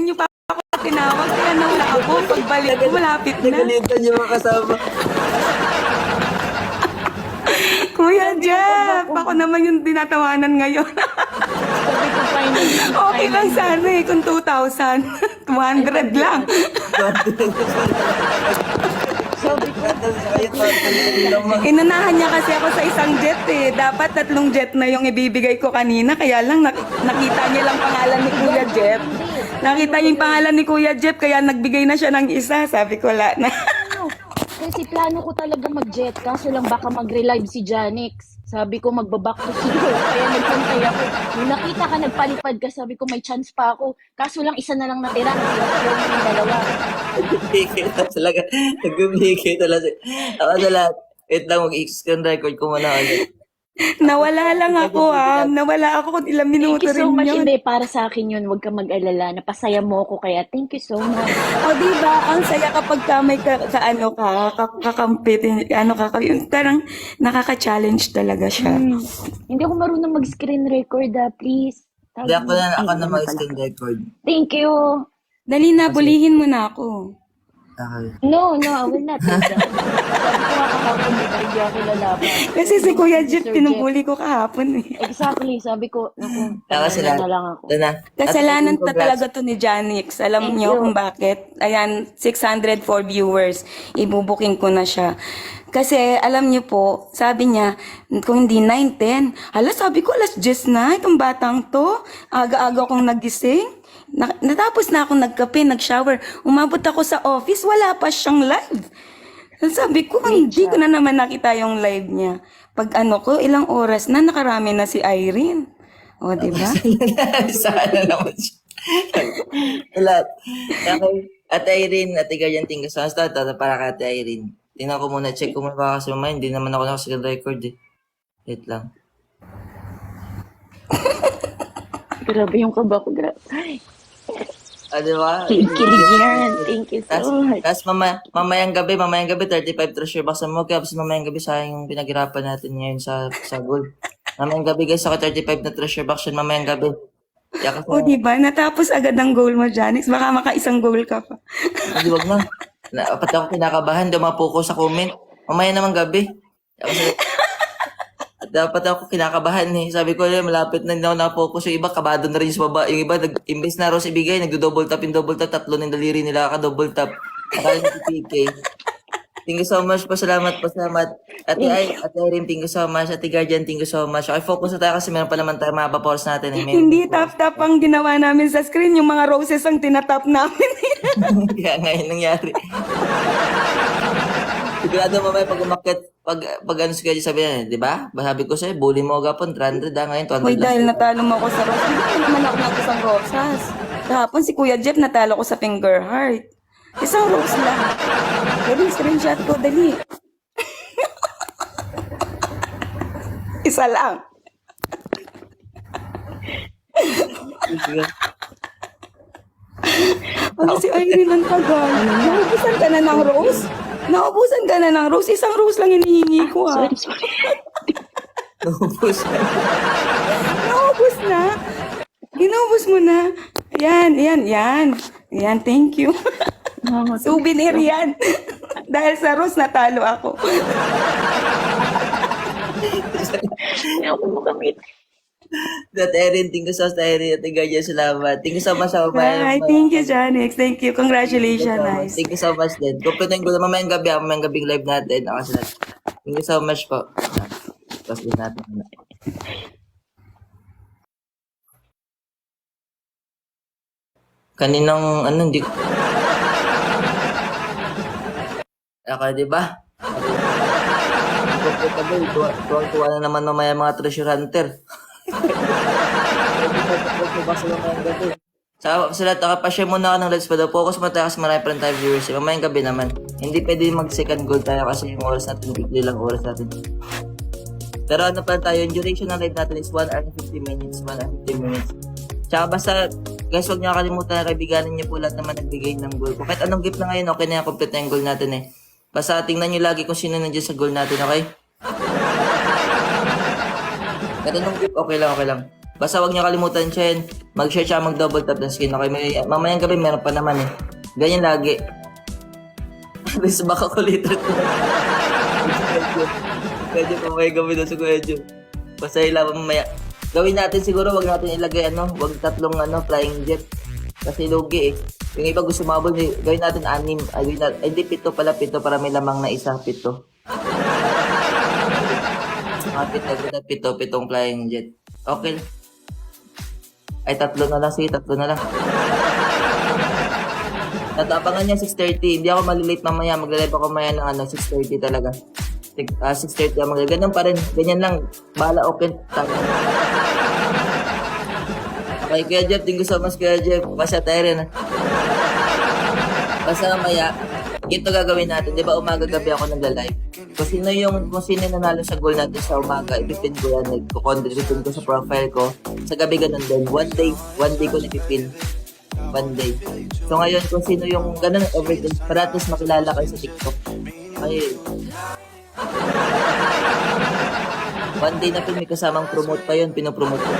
Hindi niyo pa ako tinawag, kaya nawala ako. Pagbalik ko, malapit na. Nagalitan yung mga kasama. Kuya Jeff, ako naman yung tinatawanan ngayon. Okay lang sana eh, kung 2,000. 200 lang. Inunahan niya kasi ako sa isang jet eh. Dapat tatlong jet na yung ibibigay ko kanina. Kaya lang nak- nakita niya lang pangalan ni Kuya Jeff. Nakita niya yung pangalan ni Kuya Jeff kaya nagbigay na siya ng isa. Sabi ko, wala na. kasi plano ko talaga mag-jet. Kaso lang baka mag-relive si Janix. Sabi ko magbaback to zero. Kaya nagpantay ako. Nung nakita ka, nagpalipad ka. Sabi ko may chance pa ako. Kaso lang isa na lang natira. Natira yung dalawa. Nagbibigay na talaga. Nagbibigay talaga. Ako sa lahat. Wait lang, mag-screen record ko muna ulit. Nawala lang ako ah. Nawala ako kung ilang Thank minuto you so rin much. yun. Hindi, para sa akin yun. Huwag ka mag-alala. Napasaya mo ako. Kaya thank you so much. O di ba ang saya kapag ka may ka, ka ano ka, ka, kakampit, ano ka, yung parang nakaka-challenge talaga siya. Hmm. Hindi ako marunong mag-screen record ah. Please. Hindi ako na, ako na mag-screen record. Thank you. Dali na, bulihin mo na ako. Okay. No, no, I will not do that. Sabi ko nga kahapon, di ba, hindi ako lalaban. Kasi si Kuya Jeff, Sir pinubuli ko kahapon eh. Exactly, sabi ko, naku, tama sila. na lang ako. Ito na. Kasalanan At ta talaga to ni Janix. Alam Thank niyo you. kung bakit. Ayan, 604 viewers. Ibubuking ko na siya. Kasi alam niyo po, sabi niya, kung hindi 9, 10. Hala, sabi ko, alas 10 na, itong batang to. Aga-aga akong nagising. Na, natapos na akong nagkape, nag-shower. Umabot ako sa office, wala pa siyang live. Sabi ko, hindi ko na naman nakita yung live niya. Pag ano ko, ilang oras na, nakarami na si Irene. O, di ba? Sana naman siya. Lahat. Okay. Ate Irene, Ate Ganyan, tinggal sa hasta. Tata para kay Ate Irene. Tingnan ko muna, check ko muna baka kasi mamaya, hindi naman ako nakasagad record eh. Wait lang. Grabe yung kaba ko, grabe. Ah, di ba? Kilig yan. Thank you so much. tapos mamaya, mamayang gabi, mamayang gabi, 35 treasure box mo. Kaya tapos mamayang gabi, sayang yung pinaghirapan natin ngayon sa sa gold. Mamayang gabi guys, ako 35 na treasure box yun, mamayang gabi. Kaya kasi, O, di ba? Natapos agad ang goal mo, Janix. Baka makaisang goal ka pa. hindi wag na. na. Pati ako kinakabahan, dumapo ko sa comment. Mamaya naman gabi. Kaya Kasi, dapat ako kinakabahan eh. Sabi ko, eh, malapit na ako nakapokus. Yung iba, kabado na rin sa baba. Yung iba, nag, imbes na rose ibigay, nagdo-double tap yung double tap, tatlo ng daliri nila ka-double tap. Akala ni PK. Thank you so much po. Salamat po. Salamat. Ate Ay, Ate Irene, thank you so much. Ate Guardian, thank you so much. Okay, focus na tayo kasi meron pa naman tayo mga vapors natin. Eh. Hindi tap-tap ang ginawa namin sa screen. Yung mga roses ang tinatap namin. Kaya ngayon nangyari. Sigurado mamaya pag umakit, pag, pag ano si sabi niya, di ba? Sabi ko sa'yo, bully mo agapon, 300 ah, ngayon 200 Uy, lang. dahil natalo mo ako sa roses. Hindi naman ako nato sa rosas. Kahapon si Kuya Jeff natalo ko sa finger heart. Isang rose lang. Dali, screenshot ko. Dali. Isa lang. Ano si Irene ang tagal? Naubusan ka na ng rose? Naubusan ka na ng rose? Isang rose lang hinihingi ko ah. Sorry, sorry. Naubos na. Naubos na. Inubos mo na. Yan, yan, yan. Yan, thank you. Souvenir yan. Dahil sa rose, natalo ako. Hindi ako makamit. At Erin, thank you so much, Erin. Ate Guardian, salamat. Thank you so much, sa Bye. Thank you, Janix. Thank you. Congratulations. Nice. Thank you so much din. Kumpletin ko na mamayang gabi, ah, mamayang gabing live natin. Ako sila. Thank you so much po. Tapos din natin. Kaninang, ano, hindi ko... Ako, di ba? Comfortable. Tuwang-tuwa na naman mamaya mga treasure hunter. Sa, sa lahat, nakapashare muna ako ng lives pa. Focus mo tayo kasi marami pa rin tayo viewers. eh. Mamayang gabi naman. Hindi pwede mag second goal tayo kasi yung oras natin, bigli lang oras natin. Pero ano pa tayo, yung duration ng live natin is 1 hour and 50 minutes. 1 hour and 50 minutes. Tsaka basta, guys, huwag niyo kakalimutan na kaibiganin niyo po lahat naman nagbigay ng goal. Kung kahit anong gift na ngayon, okay na yan, complete na yung goal natin eh. Basta tingnan niyo lagi kung sino nandiyan sa goal natin, okay? Anong gift, okay lang, okay lang. Basta wag niyo kalimutan, Chen. Mag-share siya, mag-double tap ng skin. Okay, may, mamayang gabi meron pa naman eh. Ganyan lagi. Bis baka ko later to. Pa may gabi na sa Kuya Jun. Basta ilaban mamaya. Gawin natin siguro, wag natin ilagay ano, wag tatlong ano, flying jet. Kasi lugi eh. Yung iba gusto mabol, gawin natin anim. Ay, gawin natin, ay, hindi, pito pala, pito para may lamang na isa, pito. Mga pito, pito, pito, pitong flying jet. Okay. Ay, tatlo na lang, sige, tatlo na lang. Tatapangan niya 6.30. Hindi ako malilate mamaya. Magla-live ako mamaya ng ano, 6.30 talaga. Sig- ah, 6.30 ako mag Ganun pa rin. Ganyan lang. Bahala, open. Tama. Okay, Kuya Jeff. Thank you so much, Kuya Jeff. Pasya tayo rin. ah. Basta mamaya, ito gagawin natin. Di ba umaga-gabi ako nagla-live? Kung sino yung, kung sino nanalo sa goal natin sa umaga, ipipin ko yan. Ipipin ko sa profile ko. Sa gabi ganun din. One day, one day ko napipin. One day. So ngayon, kung sino yung ganun everything, para at makilala kayo sa TikTok. Ay, One day na pin, may kasamang promote pa yun, pinopromote ko.